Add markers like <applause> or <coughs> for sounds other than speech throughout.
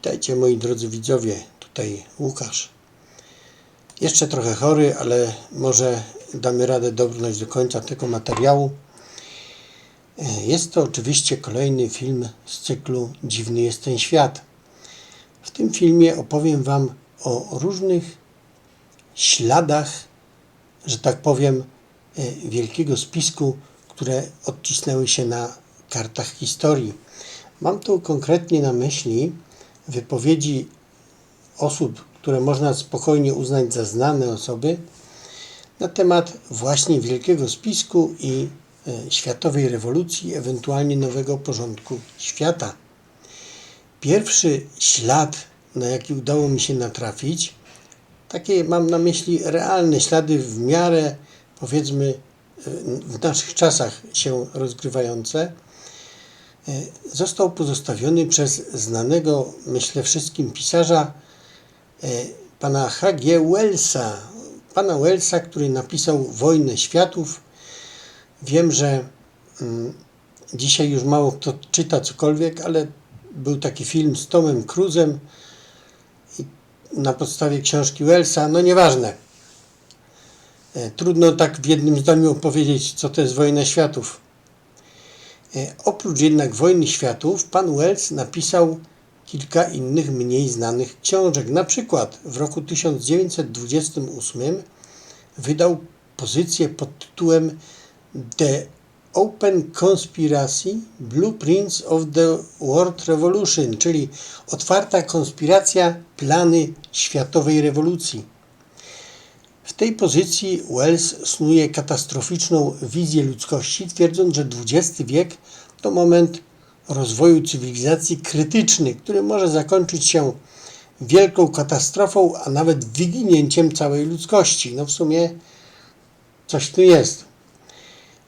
Witajcie moi drodzy widzowie, tutaj Łukasz. Jeszcze trochę chory, ale może damy radę dobrnąć do końca tego materiału. Jest to oczywiście kolejny film z cyklu Dziwny jest ten świat. W tym filmie opowiem Wam o różnych śladach, że tak powiem, e, wielkiego spisku, które odcisnęły się na kartach historii. Mam tu konkretnie na myśli wypowiedzi osób, które można spokojnie uznać za znane osoby, na temat właśnie wielkiego spisku i e, światowej rewolucji, ewentualnie nowego porządku świata. Pierwszy ślad, na jaki udało mi się natrafić, takie mam na myśli realne ślady w miarę, powiedzmy, e, w naszych czasach się rozgrywające, został pozostawiony przez znanego, myślę wszystkim pisarza, e, pana H.G. Wellsa. Pana Wellsa, który napisał Wojnę Światów. Wiem, że mm, dzisiaj już mało kto czyta cokolwiek, ale był taki film z Tomem Cruzem na podstawie książki Wellsa, no nieważne. E, Trudno tak w jednym zdaniu opowiedzieć, co to jest Wojna Światów. E, Oprócz jednak Wojny Światów, pan Wells napisał kilka innych mniej znanych książek. Na przykład w roku 1928 wydał pozycję pod tytułem The Open Conspiracy Blueprints of the World Revolution, czyli otwarta konspiracja, plany światowej rewolucji. W tej pozycji Wells snuje katastroficzną wizję ludzkości, twierdząc, że XX wiek to moment rozwoju cywilizacji krytyczny, który może zakończyć się wielką katastrofą, a nawet wyginięciem całej ludzkości. No w sumie coś tu jest.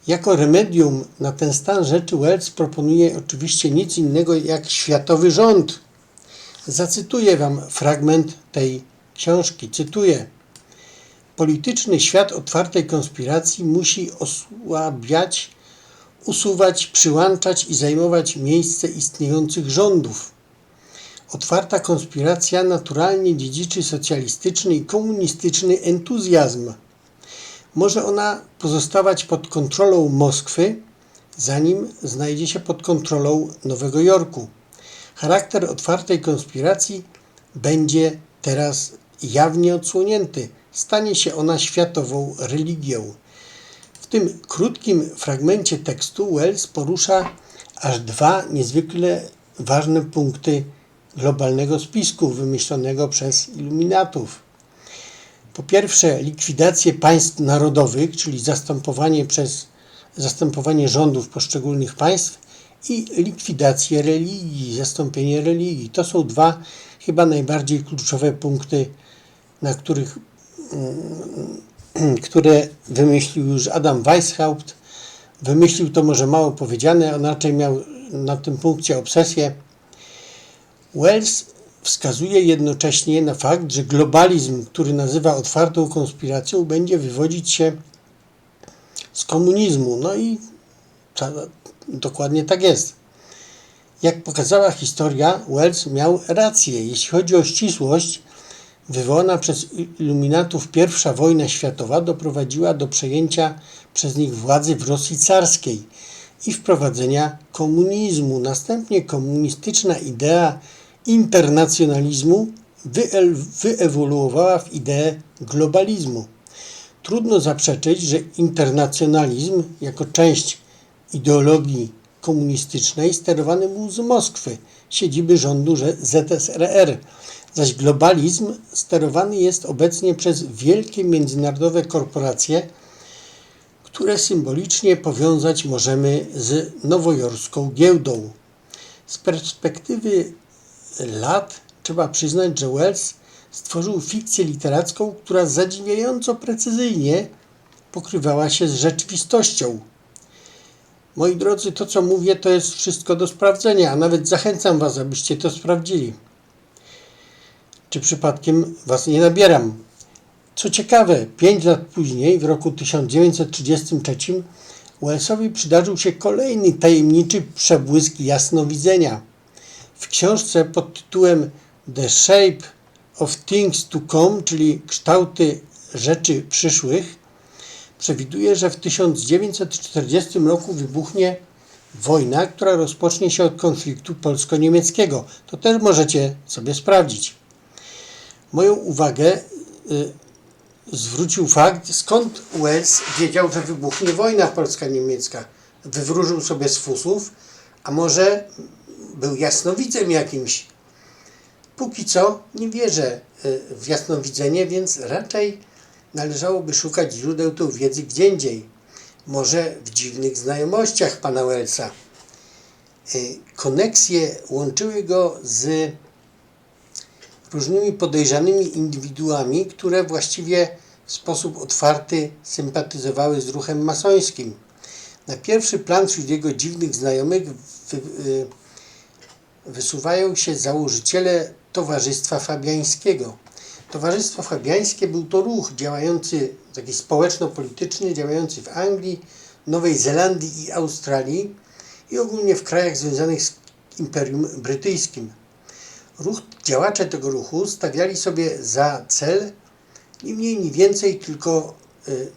Jako remedium na ten stan rzeczy Wells proponuje oczywiście nic innego jak światowy rząd. Zacytuję Wam fragment tej książki. Cytuję. Polityczny świat otwartej konspiracji musi osłabiać, usuwać, przyłączać i zajmować miejsce istniejących rządów. Otwarta konspiracja naturalnie dziedziczy socjalistyczny i komunistyczny entuzjazm. Może ona pozostawać pod kontrolą Moskwy, zanim znajdzie się pod kontrolą Nowego Jorku. Charakter otwartej konspiracji będzie teraz jawnie odsłonięty. Stanie się ona światową religią. W tym krótkim fragmencie tekstu Wells porusza aż dwa niezwykle ważne punkty globalnego spisku wymyślonego przez iluminatów. Po pierwsze, likwidację państw narodowych, czyli zastępowanie przez zastępowanie rządów poszczególnych państw i likwidację religii, zastąpienie religii. To są dwa chyba najbardziej kluczowe punkty, na których, które wymyślił już Adam Weishaupt. Wymyślił to może mało powiedziane, on raczej miał na tym punkcie obsesję. Wells wskazuje jednocześnie na fakt, że globalizm, który nazywa otwartą konspiracją, będzie wywodzić się z komunizmu. No i dokładnie tak jest. Jak pokazała historia, Wells miał rację. Jeśli chodzi o ścisłość, wywołana przez iluminatów I wojna światowa doprowadziła do przejęcia przez nich władzy w Rosji carskiej i wprowadzenia komunizmu. Następnie komunistyczna idea internacjonalizmu wyewoluowała w ideę globalizmu. Trudno zaprzeczyć, że internacjonalizm jako część ideologii komunistycznej sterowany był z Moskwy, siedziby rządu ZSRR, zaś globalizm sterowany jest obecnie przez wielkie międzynarodowe korporacje, które symbolicznie powiązać możemy z nowojorską giełdą. Z perspektywy lat trzeba przyznać, że Wells stworzył fikcję literacką, która zadziwiająco precyzyjnie pokrywała się z rzeczywistością. Moi drodzy, to co mówię, to jest wszystko do sprawdzenia, a nawet zachęcam Was, abyście to sprawdzili. Czy przypadkiem Was nie nabieram? Co ciekawe, pięć lat później, w roku 1933, Wellsowi przydarzył się kolejny tajemniczy przebłysk jasnowidzenia – w książce pod tytułem The Shape of Things to Come, czyli kształty rzeczy przyszłych, przewiduje, że w 1940 roku wybuchnie wojna, która rozpocznie się od konfliktu polsko-niemieckiego. To też możecie sobie sprawdzić. Moją uwagę y, zwrócił fakt, skąd Wells wiedział, że wybuchnie wojna polska-niemiecka. Wywróżył sobie z fusów, a może był jasnowidzem jakimś. Póki co nie wierzę y, w jasnowidzenie, więc raczej należałoby szukać źródeł tej wiedzy gdzie indziej. Może w dziwnych znajomościach pana Wellsa. Y, Koneksje łączyły go z różnymi podejrzanymi indywiduami, które właściwie w sposób otwarty sympatyzowały z ruchem masońskim. Na pierwszy plan wśród jego dziwnych znajomych wy, y, wysuwają się założyciele Towarzystwa Fabiańskiego. Towarzystwo Fabiańskie był to ruch działający, taki społeczno-polityczny, działający w Anglii, Nowej Zelandii i Australii i ogólnie w krajach związanych z Imperium Brytyjskim. Ruch, działacze tego ruchu stawiali sobie za cel ni mniej, ni więcej tylko y,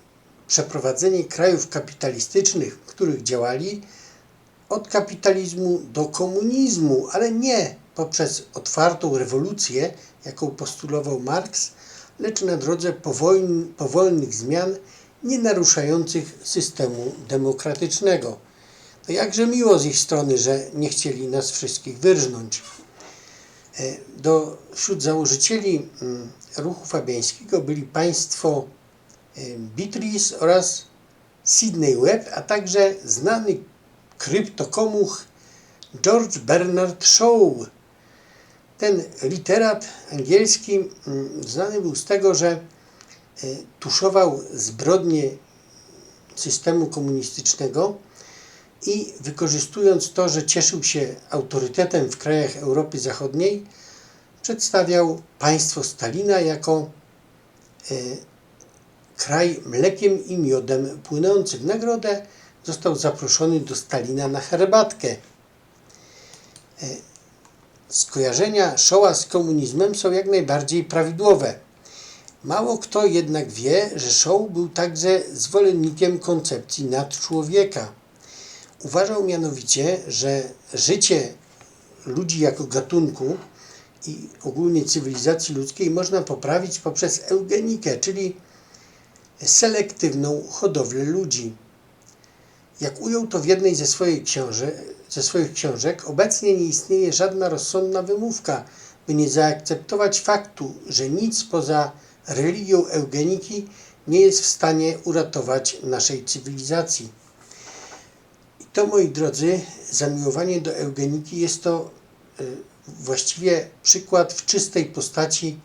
przeprowadzenie krajów kapitalistycznych, w których działali, od kapitalizmu do komunizmu, ale nie poprzez otwartą rewolucję, jaką postulował Marks, lecz na drodze powoln- powolnych zmian nie naruszających systemu demokratycznego. To jakże miło z ich strony, że nie chcieli nas wszystkich wyrżnąć. E, Do, wśród założycieli ruchu fabiańskiego byli państwo e, Beatrice oraz Sidney Webb, a także znany kryptokomuch George Bernard Shaw. Ten literat angielski znany był z tego, że e, tuszował zbrodnie systemu komunistycznego i wykorzystując to, że cieszył się autorytetem w krajach Europy Zachodniej, przedstawiał państwo Stalina jako e, kraj mlekiem i miodem płynący. W nagrodę został zaproszony do Stalina na herbatkę. E, skojarzenia Szoła z komunizmem są jak najbardziej prawidłowe. Mało kto jednak wie, że Shaw był także zwolennikiem koncepcji nadczłowieka. Uważał mianowicie, że życie ludzi jako gatunku i ogólnie cywilizacji ludzkiej można poprawić poprzez eugenikę, czyli selektywną hodowlę ludzi. Jak ujął to w jednej ze, książe, ze swoich książek, obecnie nie istnieje żadna rozsądna wymówka, by nie zaakceptować faktu, że nic poza religią eugeniki nie jest w stanie uratować naszej cywilizacji. To, moi drodzy, zamiłowanie do eugeniki jest to y, właściwie przykład w czystej postaci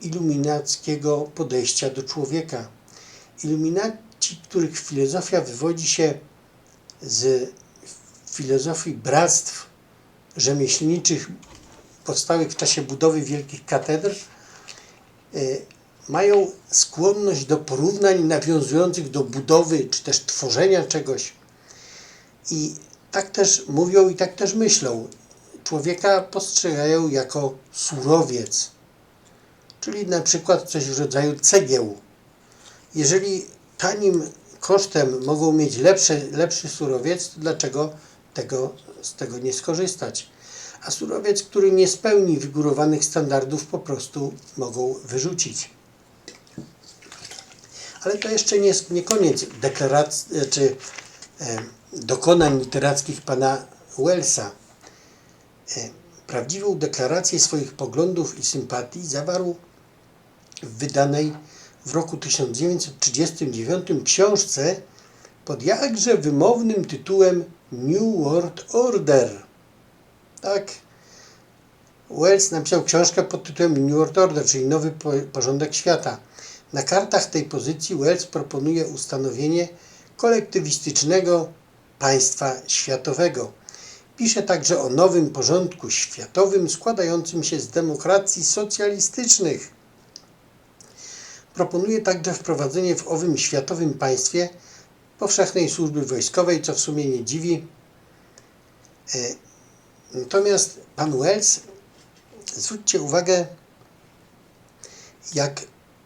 iluminackiego podejścia do człowieka. Iluminaci, których filozofia wywodzi się z filozofii bractw rzemieślniczych powstałych w czasie budowy wielkich katedr, y, mają skłonność do porównań nawiązujących do budowy czy też tworzenia czegoś. I tak też mówią i tak też myślą. Człowieka postrzegają jako surowiec, czyli na przykład coś w rodzaju cegieł. Jeżeli tanim kosztem mogą mieć lepszy, lepszy surowiec, to dlaczego tego, z tego nie skorzystać? A surowiec, który nie spełni wygórowanych standardów, po prostu mogą wyrzucić. Ale to jeszcze nie, nie koniec deklaracji, czy dokonań literackich pana Wellsa. E, prawdziwą deklarację swoich poglądów i sympatii zawarł w wydanej w roku 1939 książce pod jakże wymownym tytułem New World Order. Tak, Wells napisał książkę pod tytułem New World Order, czyli Nowy po- Porządek Świata. Na kartach tej pozycji Wells proponuje ustanowienie kolektywistycznego państwa światowego. Pisze także o nowym porządku światowym składającym się z demokracji socjalistycznych. Proponuje także wprowadzenie w owym światowym państwie powszechnej służby wojskowej, co w sumie nie dziwi. E, Natomiast pan Wells zwróćcie uwagę, jak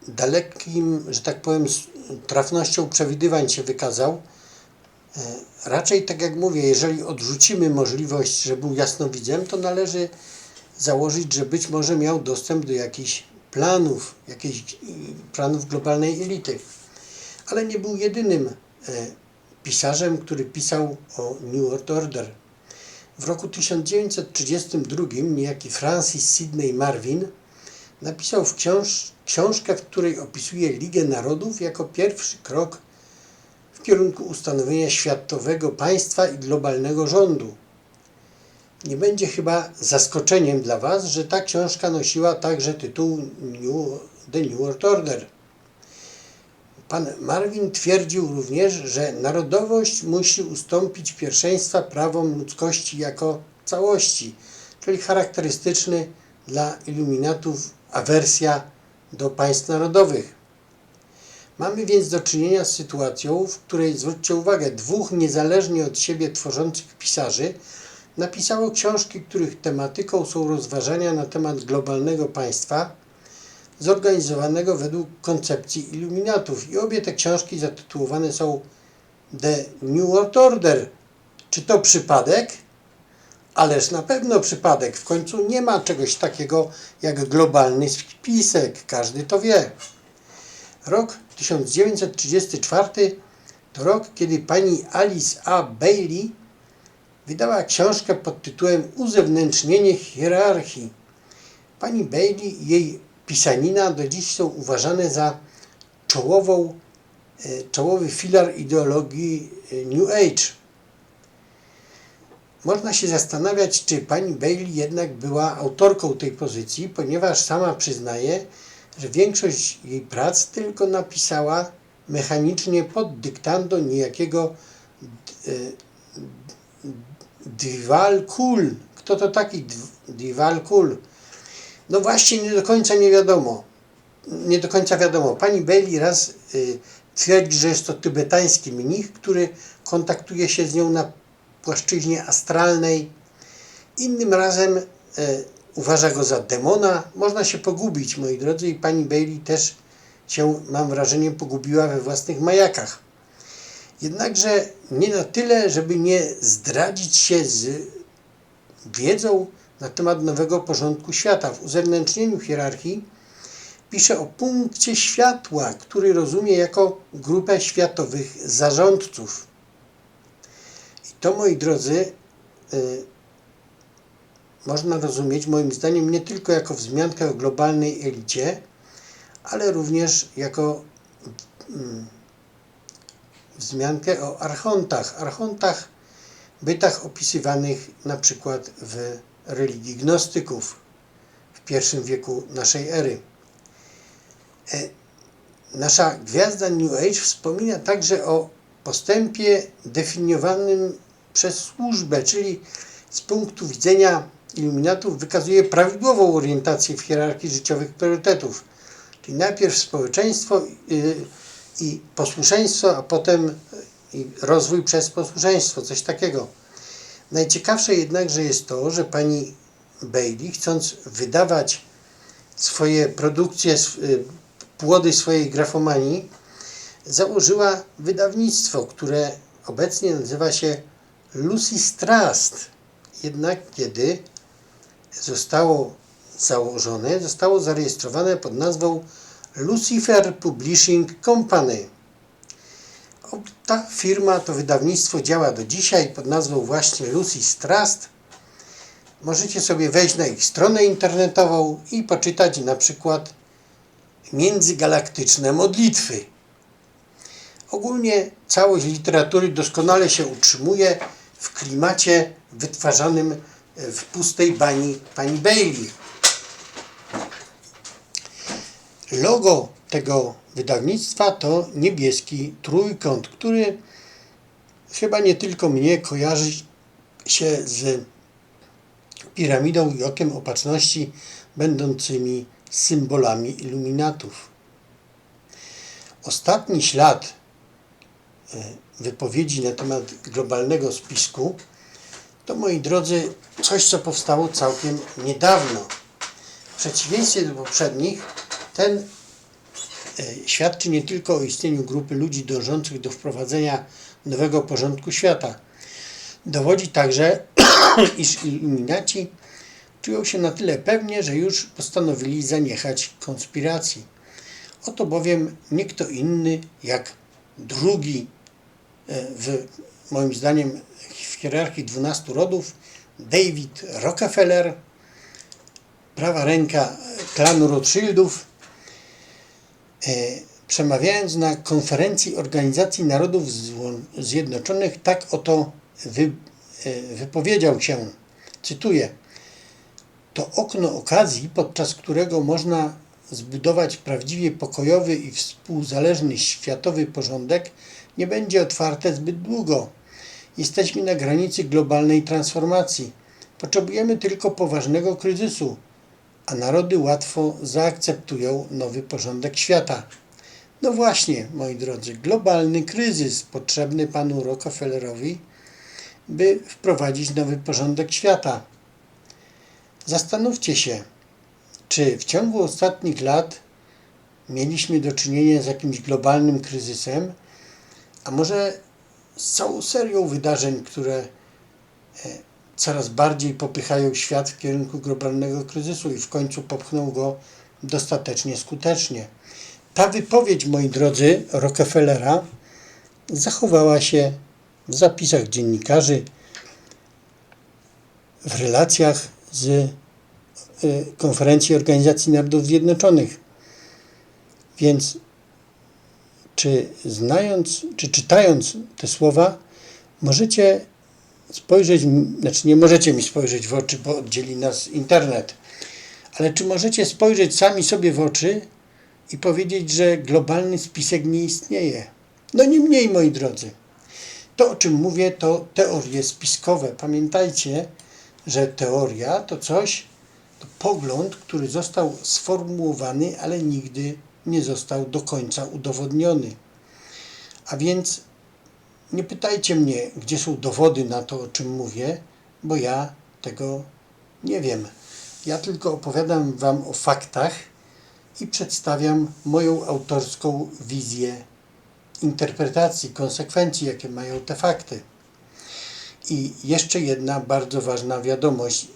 dalekim, że tak powiem, trafnością przewidywań się wykazał. E, Raczej, tak jak mówię, jeżeli odrzucimy możliwość, że był jasnowidzem, to należy założyć, że być może miał dostęp do jakichś planów, jakichś y, planów globalnej elity. Ale nie był jedynym e, pisarzem, który pisał o New World Order. W roku 1932 niejaki Francis Sidney Marvin napisał w książ książkę, w której opisuje Ligę Narodów jako pierwszy krok w kierunku ustanowienia światowego państwa i globalnego rządu. Nie będzie chyba zaskoczeniem dla Was, że ta książka nosiła także tytuł New, The New World Order. Pan Marvin twierdził również, że narodowość musi ustąpić pierwszeństwa prawom ludzkości jako całości, czyli charakterystyczny dla iluminatów awersja do państw narodowych. Mamy więc do czynienia z sytuacją, w której, zwróćcie uwagę, dwóch niezależnie od siebie tworzących pisarzy napisało książki, których tematyką są rozważania na temat globalnego państwa, zorganizowanego według koncepcji iluminatów. I obie te książki zatytułowane są The New World Order. Czy to przypadek? Ależ na pewno przypadek. W końcu nie ma czegoś takiego jak globalny spisek. Każdy to wie. Rok 1934 to rok, kiedy pani Alice A. Bailey wydała książkę pod tytułem Uzewnętrznienie hierarchii. Pani Bailey i jej pisanina do dziś są uważane za czołową, e, czołowy filar ideologii e, New Age. Można się zastanawiać, czy pani Bailey jednak była autorką tej pozycji, ponieważ sama przyznaje, że większość jej prac tylko napisała mechanicznie pod dyktando niejakiego e, Dwival Kul. Kto to taki Dw- Dwival Kul? No właśnie nie do końca nie wiadomo. Nie do końca wiadomo. Pani Bailey raz y, twierdzi, że jest to tybetański mnich, który kontaktuje się z nią na płaszczyźnie astralnej. Innym razem y, uważa go za demona. Można się pogubić, moi drodzy, i pani Bailey też się, mam wrażenie, pogubiła we własnych majakach. Jednakże nie na tyle, żeby nie zdradzić się z wiedzą na temat nowego porządku świata. W uzewnętrznieniu hierarchii pisze o punkcie światła, który rozumie jako grupę światowych zarządców. To, moi drodzy, y, można rozumieć moim zdaniem nie tylko jako wzmiankę o globalnej elicie, ale również jako mm, wzmiankę o archontach. Archontach, bytach opisywanych na przykład w religii gnostyków w pierwszym wieku naszej ery. E, Nasza gwiazda New Age wspomina także o postępie definiowanym przez służbę, czyli z punktu widzenia iluminatów wykazuje prawidłową orientację w hierarchii życiowych priorytetów. Czyli najpierw społeczeństwo y, i posłuszeństwo, a potem y, rozwój przez posłuszeństwo, coś takiego. Najciekawsze jednakże jest to, że pani Bailey, chcąc wydawać swoje produkcje, y, płody swojej grafomanii, założyła wydawnictwo, które obecnie nazywa się Lucy's Trust. Jednak kiedy zostało założone, zostało zarejestrowane pod nazwą Lucifer Publishing Company. Ta firma, to wydawnictwo działa do dzisiaj pod nazwą właśnie Lucy's Trust. Możecie sobie wejść na ich stronę internetową i poczytać na przykład międzygalaktyczne modlitwy. Ogólnie całość literatury doskonale się utrzymuje w klimacie wytwarzanym w pustej bani pani Bailey. Logo tego wydawnictwa to niebieski trójkąt, który chyba nie tylko mnie kojarzy się z piramidą i okiem opatrzności będącymi symbolami iluminatów. Ostatni ślad e, wypowiedzi na temat globalnego spisku to, moi drodzy, coś, co powstało całkiem niedawno. w przeciwieństwie do poprzednich, ten e, świadczy nie tylko o istnieniu grupy ludzi dążących do wprowadzenia nowego porządku świata. Dowodzi także, <coughs> iż iluminaci czują się na tyle pewnie, że już postanowili zaniechać konspiracji. Oto bowiem nie kto inny jak drugi e, w moim zdaniem w hierarchii 12 rodów. David Rockefeller, prawa ręka klanu Rothschildów, e, przemawiając na konferencji Organizacji Narodów Zjednoczonych, tak oto wy, e, wypowiedział się, cytuję, to okno okazji, podczas którego można zbudować prawdziwie pokojowy i współzależny światowy porządek, nie będzie otwarte zbyt długo. Jesteśmy na granicy globalnej transformacji. Potrzebujemy tylko poważnego kryzysu, a narody łatwo zaakceptują nowy porządek świata. No właśnie, moi drodzy, globalny kryzys potrzebny panu Rockefellerowi, by wprowadzić nowy porządek świata. Zastanówcie się, czy w ciągu ostatnich lat mieliśmy do czynienia z jakimś globalnym kryzysem, a może z całą serią wydarzeń, które e, coraz bardziej popychają świat w kierunku globalnego kryzysu i w końcu popchną go dostatecznie skutecznie. Ta wypowiedź, moi drodzy, Rockefellera zachowała się w zapisach dziennikarzy, w relacjach z y, konferencji Organizacji Narodów Zjednoczonych. Więc czy znając, czy czytając te słowa, możecie spojrzeć, znaczy nie możecie mi spojrzeć w oczy, bo oddzieli nas internet, ale czy możecie spojrzeć sami sobie w oczy i powiedzieć, że globalny spisek nie istnieje? No nie mniej, moi drodzy. To, o czym mówię, to teorie spiskowe. Pamiętajcie, że teoria to coś, to pogląd, który został sformułowany, ale nigdy nie został do końca udowodniony. A więc nie pytajcie mnie, gdzie są dowody na to, o czym mówię, bo ja tego nie wiem. Ja tylko opowiadam Wam o faktach i przedstawiam moją autorską wizję interpretacji, konsekwencji, jakie mają te fakty. I jeszcze jedna bardzo ważna wiadomość,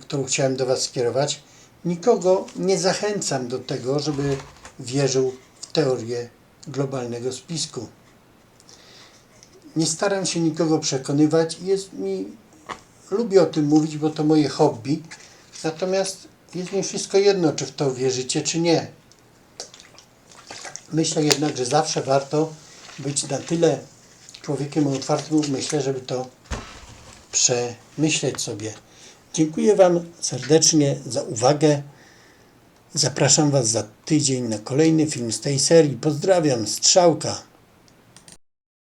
którą chciałem do Was skierować. Nikogo nie zachęcam do tego, żeby wierzył w teorię globalnego spisku. Nie staram się nikogo przekonywać i jest mi, lubię o tym mówić, bo to moje hobby. Natomiast jest mi wszystko jedno, czy w to wierzycie, czy nie. Myślę jednak, że zawsze warto być na tyle człowiekiem otwartym umyśle, żeby to przemyśleć sobie. Dziękuję Wam serdecznie za uwagę. Zapraszam Was za tydzień na kolejny film z tej serii. Pozdrawiam, Strzałka.